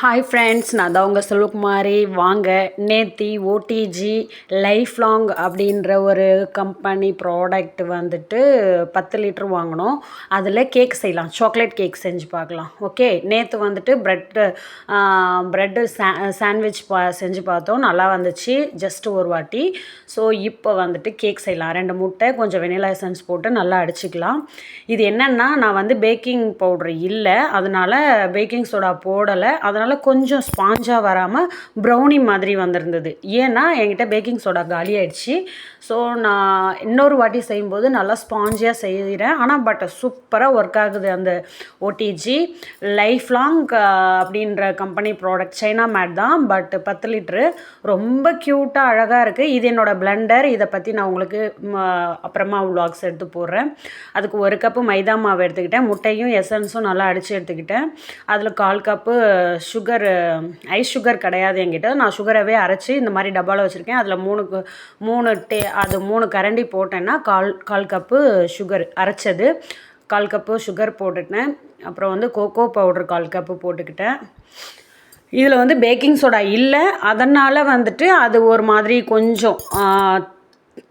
Hi friends நான் தான் உங்கள் செல்வகுமாரி. வாங்க நேத்தி ஓடிஜி லைஃப் லாங் அப்படின்ற ஒரு கம்பெனி ப்ராடக்ட் வந்துட்டு பத்து லிட்டர் வாங்கினோம். அதில் கேக் செய்யலாம். சாக்லேட் கேக் செஞ்சு பார்க்கலாம். ஓகே நேற்று வந்துட்டு ப்ரெட்டு ப்ரெட்டு சா சாண்ட்விச் பா செஞ்சு பார்த்தோம். நல்லா வந்துச்சு. ஜஸ்ட் ஒரு வாட்டி. ஸோ இப்போ வந்துட்டு கேக் செய்யலாம். ரெண்டு முட்டை கொஞ்சம் வெனிலா எசன்ஸ் போட்டு நல்லா அடிச்சுக்கலாம். இது என்னென்னா நான் வந்து பேக்கிங் பவுட்ரு இல்லை. அதனால் பேக்கிங் சோடா போடலை. அதனால் அதனால் கொஞ்சம் ஸ்பாஞ்சாக வராமல் ப்ரௌனி மாதிரி வந்திருந்தது. ஏன்னா என்கிட்ட பேக்கிங் சோடா காலி ஆயிடுச்சு. ஸோ நான் இன்னொரு வாட்டி செய்யும்போது நல்லா ஸ்பாஞ்சியாக செய்கிறேன் ஆனால் பட் சூப்பராக ஒர்க் ஆகுது அந்த ஓடிஜி லைஃப் லாங் அப்படின்ற கம்பெனி ப்ராடக்ட் சைனா மேட் தான். பட் பத்து லிட்ரு ரொம்ப க்யூட்டாக அழகாக இருக்குது இது என்னோடய பிளெண்டர் இதை பற்றி நான் உங்களுக்கு அப்புறமா vlogs எடுத்து போடுறேன். அதுக்கு ஒரு கப்பு மைதா மாவு எடுத்துக்கிட்டேன். முட்டையும் எசன்ஸும் நல்லா அடித்து எடுத்துக்கிட்டேன். அதில் கால் கப்பு சுகர் ஐஸ் சுகர் கிடையாது என்கிட்ட. நான் சுகரவே அரைச்சி இந்த மாதிரி டப்பாவில் வச்சுருக்கேன். அதில் மூணு மூணு டே அது மூணு கரண்டி போட்டேன்னா கால் கால் கப்பு சுகர் அரைச்சது. கால் கப்பு சுகர் போட்டுட்டேன். அப்புறம் வந்து கோகோ பவுடர் கால் கப்பு போட்டுக்கிட்டேன். இதில் வந்து பேக்கிங் சோடா இல்லை. அதனால் வந்துட்டு அது ஒரு மாதிரி கொஞ்சம்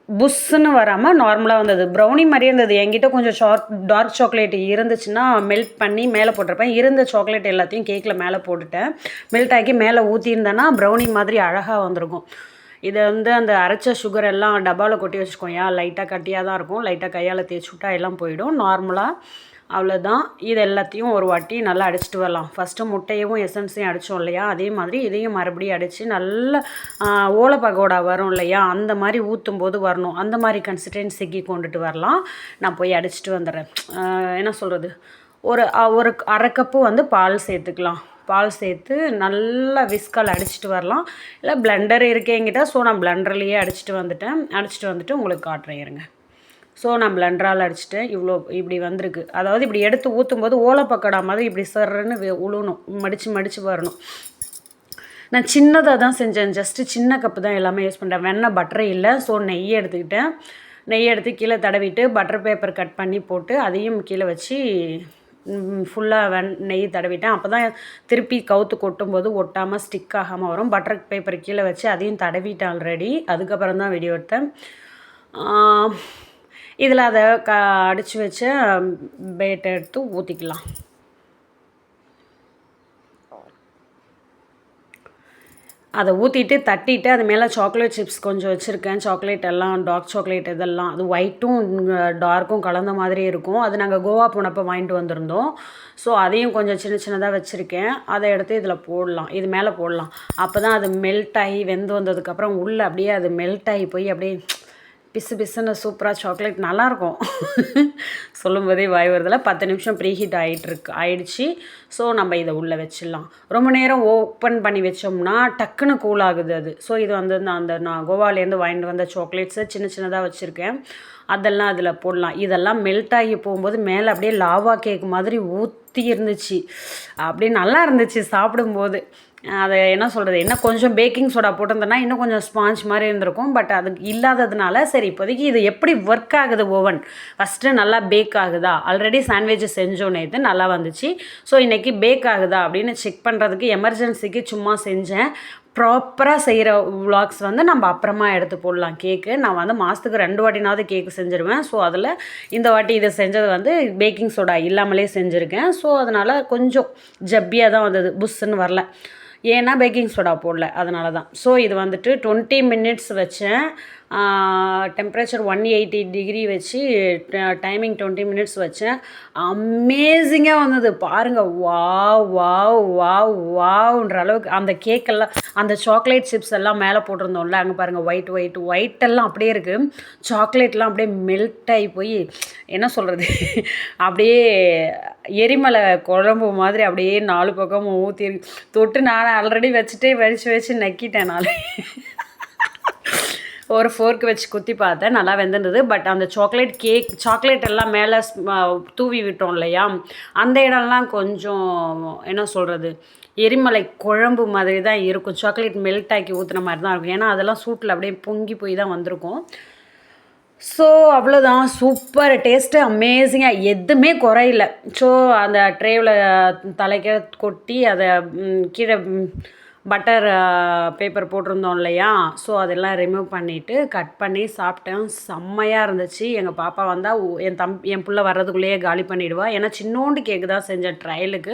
புஷ்ஷுன்னு வராமல் நார்மலாக வந்தது. ப்ரௌனி மாதிரியே இருந்தது. என்கிட்ட கொஞ்சம் ஷார்ட் டார்க் சாக்லேட் இருந்துச்சுன்னா மெல்ட் பண்ணி மேலே போட்டிருப்பேன். இருந்த சாக்லேட் எல்லாத்தையும் கேக்கில் மேலே போட்டுட்டேன். மெல்ட் ஆக்கி மேலே ஊற்றியிருந்தேன்னா ப்ரௌனி மாதிரி அழகாக வந்திருக்கும். இதை வந்து அந்த அரைச்ச சுகர் எல்லாம் டப்பாவில் கொட்டி வச்சுக்கோயா லைட்டாக கட்டியாக தான் இருக்கும். லைட்டாக கையால் தேய்ச்சி விட்டா எல்லாம் போயிடும். நார்மலாக அவ்வளோதான் இது எல்லாத்தையும் ஒரு வாட்டி நல்லா அடிச்சிட்டு வரலாம். ஃபஸ்ட்டு முட்டையவும் எசன்ஸையும் அடித்தோம் இல்லையா? அதே மாதிரி இதையும் மறுபடியும் அடித்து நல்ல ஓலை பகோடா வரும் இல்லையா? அந்த மாதிரி ஊற்றும் போது வரணும். அந்த மாதிரி கன்சிஸ்டன்சிக்கு கொண்டுட்டு வரலாம். நான் போய் அடிச்சிட்டு வந்துடுறேன். என்ன சொல்கிறது ஒரு ஒரு அரை கப்பு வந்து பால் சேர்த்துக்கலாம். பால் சேர்த்து நல்லா விஸ்கால் அடிச்சிட்டு வரலாம். இல்லை பிளண்டர் இருக்கேங்கிட்ட ஸோ நான் பிளண்டர்லேயே அடிச்சிட்டு வந்துட்டேன். அடிச்சிட்டு வந்துட்டு உங்களுக்கு காட்டுறேன் இருங்க. ஸோ நான் பிளெண்டரால் அடிச்சிட்டேன் இவ்வளோ இப்படி வந்திருக்கு. அதாவது இப்படி எடுத்து ஊற்றும் போது ஓலைப்பக்கடா மாதிரி இப்படி சர்றன்னு வே- மடித்து மடித்து வரணும். நான் சின்னதாக தான் செஞ்சேன். ஜஸ்ட்டு சின்ன கப்பு தான் எல்லாமே யூஸ் பண்ணுறேன் வெண்ணெய் பட்டரே இல்லை. ஸோ நெய் எடுத்துக்கிட்டேன். நெய் எடுத்து கீழே தடவிட்டு பட்டர் பேப்பர் கட் பண்ணி போட்டு அதையும் கீழே வச்சு ஃபுல்லாக வெண் நெய் தடவிட்டேன். அப்போ தான் திருப்பி கவுத்து கொட்டும் போது ஒட்டாமல் ஸ்டிக் ஆகாமல் வரும். பட்டர் பேப்பர் கீழே வச்சு அதையும் தடவிட்டேன் ஆல்ரெடி அதுக்கப்புறம் தான் வீடியோ எடுத்தேன் இதில் அதை க அடித்து வச்ச பேட்டை எடுத்து ஊற்றிக்கலாம் அதை ஊற்றிட்டு தட்டிட்டு அது மேலே சாக்லேட் சிப்ஸ் கொஞ்சம் வச்சுருக்கேன். சாக்லேட் எல்லாம் டார்க் சாக்லேட் இதெல்லாம் அது ஒயிட்டும் டார்க்கும் கலந்த மாதிரி இருக்கும். அது நாங்கள் கோவா போனப்போ வாங்கிட்டு வந்திருந்தோம். ஸோ அதையும் கொஞ்சம் சின்ன சின்னதாக வச்சுருக்கேன். அதை எடுத்து இதில் போடலாம். இது மேலே போடலாம். அப்போ தான் அது மெல்ட் ஆகி வெந்து வந்ததுக்கப்புறம் உள்ளே அப்படியே அது மெல்ட் ஆகி போய் அப்படியே பிசு பிசுன்னு சூப்பராக சாக்லேட் நல்லாயிருக்கும் சொல்லும்போதே வாய் வருதில்ல பத்து நிமிஷம் ப்ரீ ஹீட் ஆகிட்டுருக்கு ஆயிடுச்சு. ஸோ நம்ம இதை உள்ளே வச்சிடலாம். ரொம்ப நேரம் ஓப்பன் பண்ணி வச்சோம்னா டக்குன்னு கூல் ஆகுது அது. ஸோ இது வந்து நான் அந்த நான் கோவாலேருந்து வாங்கிட்டு வந்த சாக்லேட்ஸை சின்ன சின்னதாக வச்சுருக்கேன். அதெல்லாம் அதில் போடலாம். இதெல்லாம் மெல்ட் ஆகி போகும்போது மேலே அப்படியே லாவா கேக் மாதிரி சுற்றி இருந்துச்சு. அப்படியே நல்லா இருந்துச்சு சாப்பிடும்போது. அதை என்ன சொல்கிறது என்ன கொஞ்சம் பேக்கிங் சோடா போட்டிருந்தேன்னா இன்னும் கொஞ்சம் ஸ்பாஞ்ச் மாதிரி இருந்திருக்கும். பட் அது இல்லாததுனால சரி இப்போதைக்கு இது எப்படி ஒர்க் ஆகுது ஓவன் ஃபஸ்ட்டு நல்லா பேக் ஆகுதா? ஆல்ரெடி சாண்ட்விச் செஞ்சோன்னே இது நல்லா வந்துச்சு. ஸோ இன்றைக்கி பேக் ஆகுதா அப்படின்னு செக் பண்ணுறதுக்கு எமர்ஜென்சிக்கு சும்மா செஞ்சேன். ப்ராப்பராக செய்கிற vlogs வந்து நம்ம அப்புறமா எடுத்து போடலாம் கேக்கு நான் வந்து மாதத்துக்கு ரெண்டு வாட்டினாவது கேக்கு செஞ்சுருவேன். ஸோ அதில் இந்த வாட்டி இதை செஞ்சது வந்து பேக்கிங் சோடா இல்லாமலே செஞ்சுருக்கேன். ஸோ அதனால் கொஞ்சம் ஜப்பியாக தான் வந்தது புஷ்ஷுன்னு வரல. ஏன்னா பேக்கிங் சோடா போடல அதனால தான் ஸோ இது வந்துட்டு டுவெண்ட்டி மினிட்ஸ் வச்சேன். டெம்பரேச்சர் ஒன் எயிட்டி டிகிரி வச்சு டைமிங் டுவெண்ட்டி மினிட்ஸ் வச்சேன். அமேசிங்காக வந்தது. பாருங்கள் வாவ் வாவ் வாவ் வாவ்ன்ற அளவுக்கு அந்த கேக்கெல்லாம் அந்த சாக்லேட் சிப்ஸ் எல்லாம் மேலே போட்டிருந்தோம்ல அங்கே பாருங்கள் ஒயிட் ஒயிட் ஒயிட் எல்லாம் அப்படியே இருக்குது சாக்லேட்லாம் அப்படியே மெல்ட் ஆகி போய் என்ன சொல்கிறது அப்படியே எரிமலை குழம்பு மாதிரி அப்படியே நாலு பக்கமும் ஊற்றி தொட்டு நான் ஆல்ரெடி வச்சுட்டே வச்சு வச்சு நக்கிட்டேன் நான். ஒரு ஃபோர்க் வச்சு குத்தி பார்த்தேன் நல்லா வெந்திருந்தது. பட் அந்த சாக்லேட் கேக் சாக்லேட் எல்லாம் மேலே தூவி விட்டோம் இல்லையா? அந்த இடம்லாம் கொஞ்சம் என்ன சொல்கிறது எரிமலை குழம்பு மாதிரி தான் இருக்கும். சாக்லேட் மெல்ட் ஆக்கி ஊற்றுன மாதிரி தான் இருக்கும். ஏன்னா அதெல்லாம் சூட்டில் அப்படியே பொங்கி போய் தான் வந்திருக்கும். ஸோ அவ்வளோதான் சூப்பர் டேஸ்ட்டு அமேசிங்காக எதுவுமே குறையில. ஸோ அந்த ட்ரேவில் தலைக்க கொட்டி அதை கீழே பட்டர் பேப்பர் uh, போட்டிருந்தோம் இல்லையா? ஸோ அதெல்லாம் ரிமூவ் பண்ணிவிட்டு கட் பண்ணி சாப்பிட்டேன். செம்மையாக இருந்துச்சு. எங்கள் பாப்பா வந்தால் என் தம் என் பிள்ளை வர்றதுக்குள்ளேயே காலி பண்ணிவிடுவா ஏன்னா சின்னோண்டு கேக்கு தான் செஞ்சேன் ட்ரையலுக்கு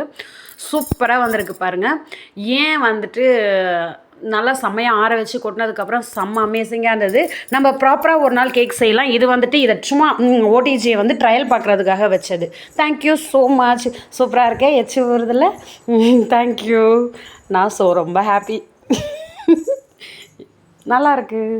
சூப்பராக வந்திருக்கு பாருங்கள் ஏன் வந்துட்டு நல்லா செம்மையாக ஆற வச்சு கொட்டினதுக்கப்புறம் செம்ம அமேசிங்காக இருந்தது. நம்ம ப்ராப்பராக ஒரு நாள் கேக் செய்யலாம். இது வந்துட்டு இதை சும்மா ஓடிஜியை வந்து ட்ரையல் பார்க்குறதுக்காக வச்சது. தேங்க்யூ ஸோ மச் சூப்பராக இருக்கேன் எச்சு வருதில்ல தேங்க்யூ நான் ஸோ ரொம்ப ஹாப்பி நல்லா இருக்குது